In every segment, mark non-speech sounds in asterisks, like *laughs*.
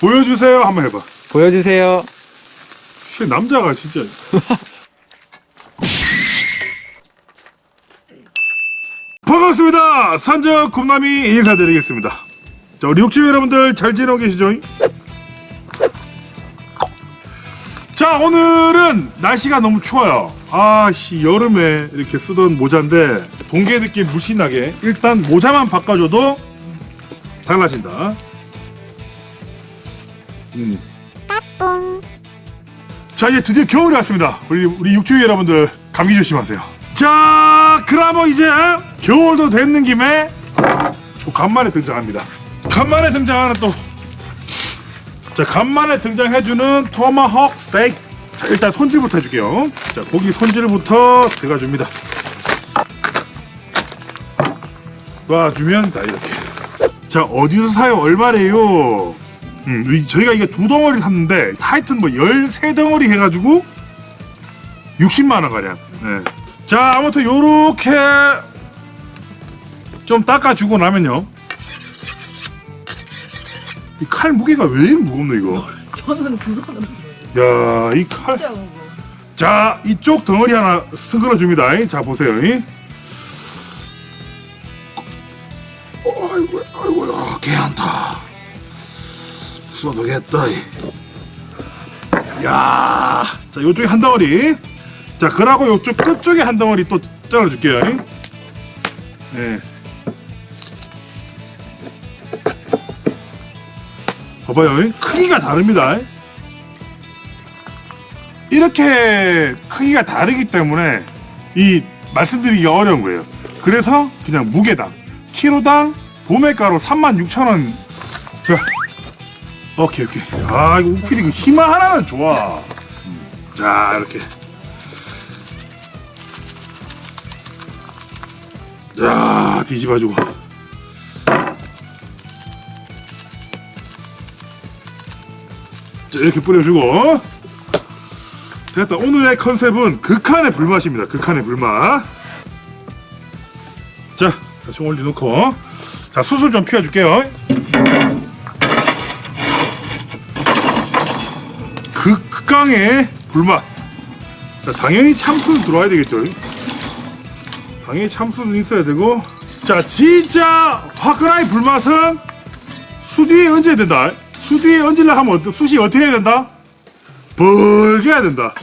보여주세요. 한번 해봐. 보여주세요. 씨, 남자가 진짜. *laughs* 반갑습니다. 산적 곰남이 인사드리겠습니다. 자, 우리 육지 여러분들 잘 지내고 계시죠? 자, 오늘은 날씨가 너무 추워요. 아씨, 여름에 이렇게 쓰던 모자인데 동계 느낌 무신하게 일단 모자만 바꿔줘도 달라진다. 음. 자 이제 드디어 겨울이 왔습니다. 우리 우리 육주위 여러분들 감기 조심하세요. 자 그러면 이제 겨울도 됐는 김에 또 간만에 등장합니다. 간만에 등장하는 또. 자 간만에 등장해주는 토마호크 스테이크. 자 일단 손질부터 해줄게요. 자 고기 손질부터 들어가줍니다. 놔주면 다 이렇게. 자 어디서 사요? 얼마래요? 음, 이- 저희가 이게 두 덩어리 샀는데 하여튼 뭐 13덩어리 해가지고 60만원 가량. 네. 자 아무튼 요렇게 좀 닦아주고 나면요. 이 칼 무게가 왜 무겁노 이거? *laughs* 저는 두 손으로 들어요. 야이칼. 진짜 무거워. 자 이쪽 덩어리 하나 승걸어 줍니다. 자 보세요 쏟아겠다 야, 자 요쪽에 한 덩어리 자 그러고 요쪽 끝쪽에 한 덩어리 또 잘라줄게요 이. 예. 봐봐요 이. 크기가 다릅니다 이. 이렇게 크기가 다르기 때문에 이 말씀드리기가 어려운 거예요. 그래서 그냥 무게당 키로당 도매가로 36,000원. 자, 오케이 오케이. 아 이거 우피디 그 희망 하나는 좋아. 음, 자 이렇게. 자 뒤집어주고. 자 이렇게 뿌려주고. 됐다. 오늘의 컨셉은 극한의 불맛입니다. 극한의 불맛. 자, 다시 올려놓고. 자, 수술 좀 피워줄게요. 극강의 불맛. 자, 당연히 참수는 들어와야 되겠죠. 당연히 참수는 있어야 되고. 자, 진짜 화끈한 불맛은 수뒤에 얹어야 된다. 수뒤에 얹으려 하면 숯이 어떻게 해야 된다? 벌게 해야 된다.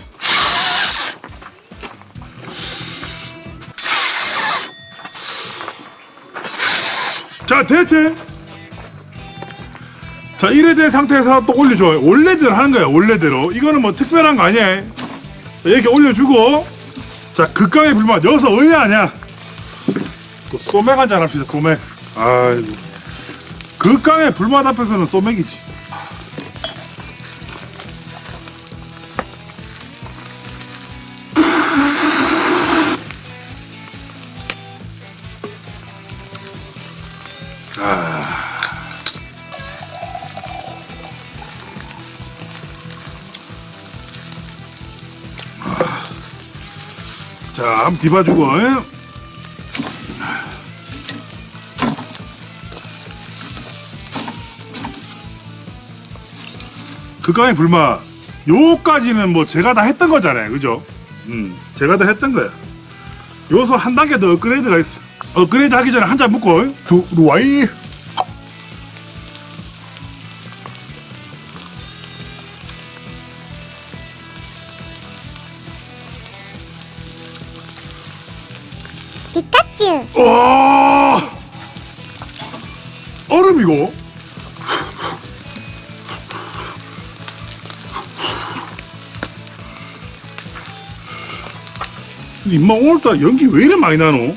자, 됐지? 자, 이래 된 상태에서 또 올려줘. 원래대로 하는 거야, 원래대로. 이거는 뭐 특별한 거 아니야. 자, 이렇게 올려주고. 자, 극강의 불맛. 여기서 아니야? 또 소맥 한잔 합시다, 소맥. 아이고. 극강의 불맛 앞에서는 소맥이지. 자, 한번 뒤봐주고. 예? 극강의 불맛. 요까지는 뭐 제가 다 했던 거잖아요. 그죠? 음, 제가 다 했던 거야. 요소 한 단계 더 업그레이드가 있어. 업그레이드 하기 전에 한잔 묻고. 두루와이. 피카츄 와! 얼음이고 임마 오늘따라 연기 왜 이래 많이 나노?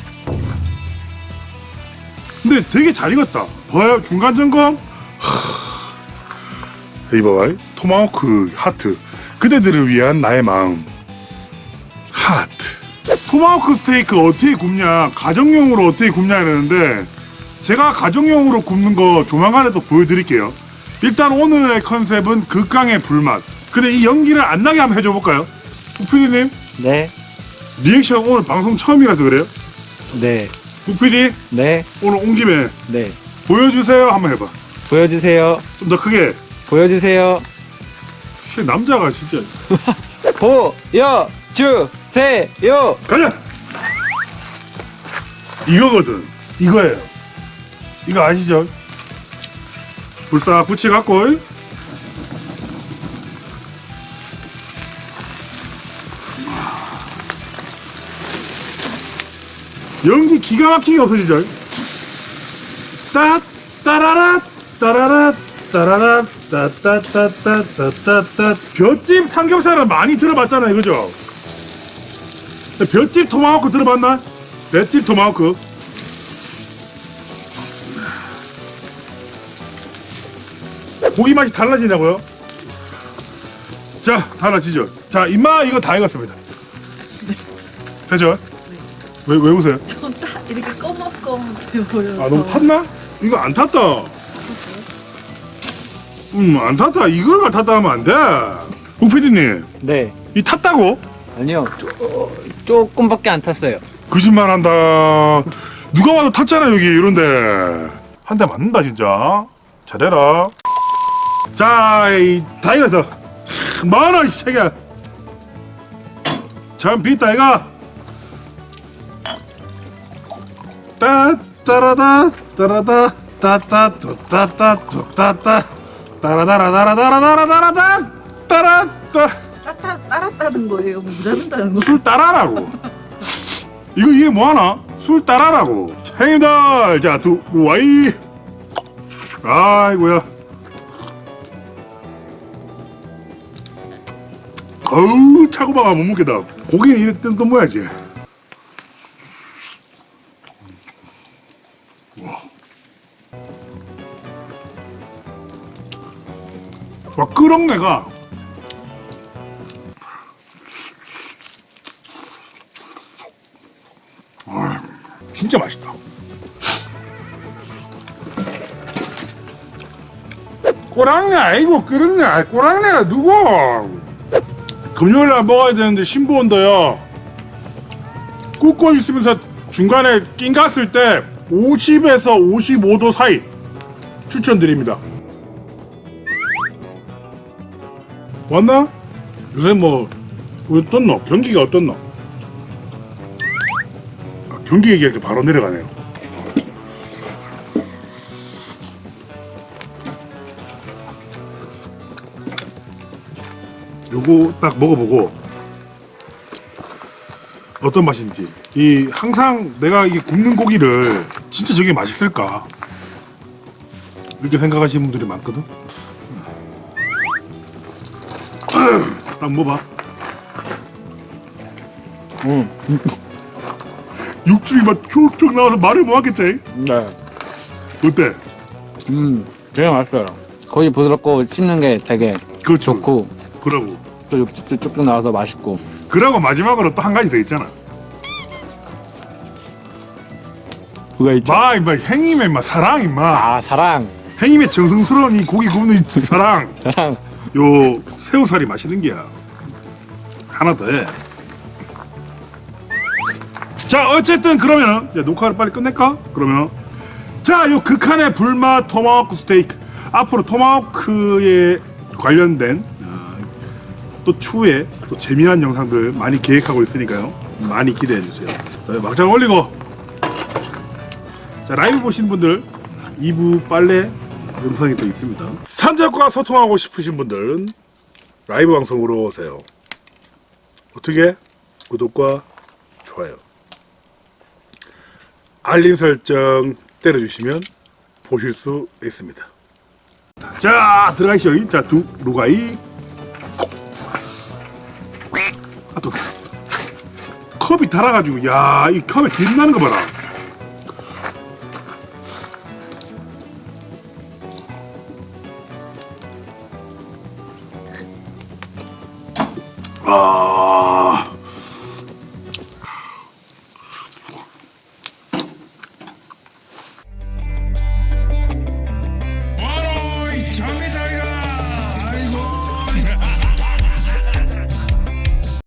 근데 되게 잘 익었다. 봐요 중간 점검. 하... 이 봐봐 토마호크 하트. 그대들을 위한 나의 마음 토마호크 스테이크 어떻게 굽냐 가정용으로 어떻게 굽냐 이러는데 제가 가정용으로 굽는 거 조만간에 또 보여드릴게요 일단 오늘의 컨셉은 극강의 불맛 근데 이 연기를 안 나게 한번 해줘 볼까요? 우피디님 네, 리액션 오늘 방송 처음이라서 그래요? 네, 우피디 네, 오늘 온 김에 네. 보여주세요 한번 해봐 보여주세요. 좀 더 크게 보여주세요. 씨, 남자가 진짜 *laughs* 보여주세요. 가자. 이거거든. 이거예요. 이거 아시죠? 불싹 붙여갖고. 연기 기가 막히게 없어지죠? 따 따라라 따라라 따라라 따따따따따따따. 볏짚 삼겹살은 많이 들어봤잖아요 그죠? 볏짚 토마호크 들어봤나? 볏짚 토마호크 고기 맛이 달라지냐고요? 자 달라지죠 자 임마 이거 다 익었습니다 되죠? 왜, 왜 웃어요? 전딱 이렇게 꺼먹꺼먹해 보여서. 아 너무 탔나? 이거 안 탔다 음 안 탔다 이걸 탔다 하면 안 돼 우피디님 네. 이 탔다고? 아니요. 쪼, 조금밖에 안 탔어요. 거짓말 한다. 누가 와도 탔잖아 여기 이런데 한 대 맞는다 진짜. 잘해라. 자, 이 다이어서 만원 이 새끼야. 참 비다 이가. 따 따라다 따라다 따따 또따따 또따따 따라다라다라다라다라다라 따라 따라 따따 따랐다는 거예요. 뭐 모자른다는 거. 술 따라라고. 이거 이게 뭐하나? 술 따라라고. 형님들, 자, 두, 와이. 아이고야. 어우, 차고박아 못 먹겠다. 고기는 뜬, 또 뭐야지. 와, 끄렁내가 진짜 맛있다. 꼬랑내 아이고 끓었네. 꼬랑내가 누구? 금요일 날 먹어야 되는데 신부 온다요. 굽고 있으면서 중간에 낀 갔을 때 50에서 55도 사이 추천드립니다. 왔나? 요새 뭐 어떻노? 경기가 어떻노? 아, 경기 얘기하니까 바로 내려가네요. 요거 딱 먹어보고 어떤 맛인지 이 항상 내가 이게 굽는 고기를 진짜 저게 맛있을까 이렇게 생각하시는 분들이 많거든. 딱 먹어봐. 응. 육즙이 막 쭉쭉 나와서 말을 못 하겠지? 네. 어때? 음, 되게 맛있어요. 거기 부드럽고 씹는 게 되게 그렇죠. 좋고 그러고. 또 육즙도 쭉쭉 나와서 맛있고. 그러고 마지막으로 또 한 가지 더 있잖아. 그가 있죠? 마, 임마, 행님의 임마, 사랑, 임마. 아, 사랑. 행님의 정성스러운 이 고기 굽는 이 사랑. 사랑. 요 새우살이 맛있는 게야. 하나 더 해. 자, 어쨌든 그러면 야, 녹화를 빨리 끝낼까? 그러면 자, 요 극한의 불맛 토마호크 스테이크. 앞으로 토마호크에 관련된 어, 또 추후에 또 재미난 영상들 많이 계획하고 있으니까요. 많이 기대해 주세요. 자, 막장 올리고 자, 라이브 보신 분들 2부 빨래 영상이 또 있습니다. 산적과 소통하고 싶으신 분들은 라이브 방송으로 오세요. 어떻게? 구독과 좋아요. 알림 설정 때려주시면 보실 수 있습니다. 자, 들어가시죠. 자, 두, 루가이. 아, 또. 컵이 달아가지고, 야, 이 컵에 빛나는 거 봐라. 아,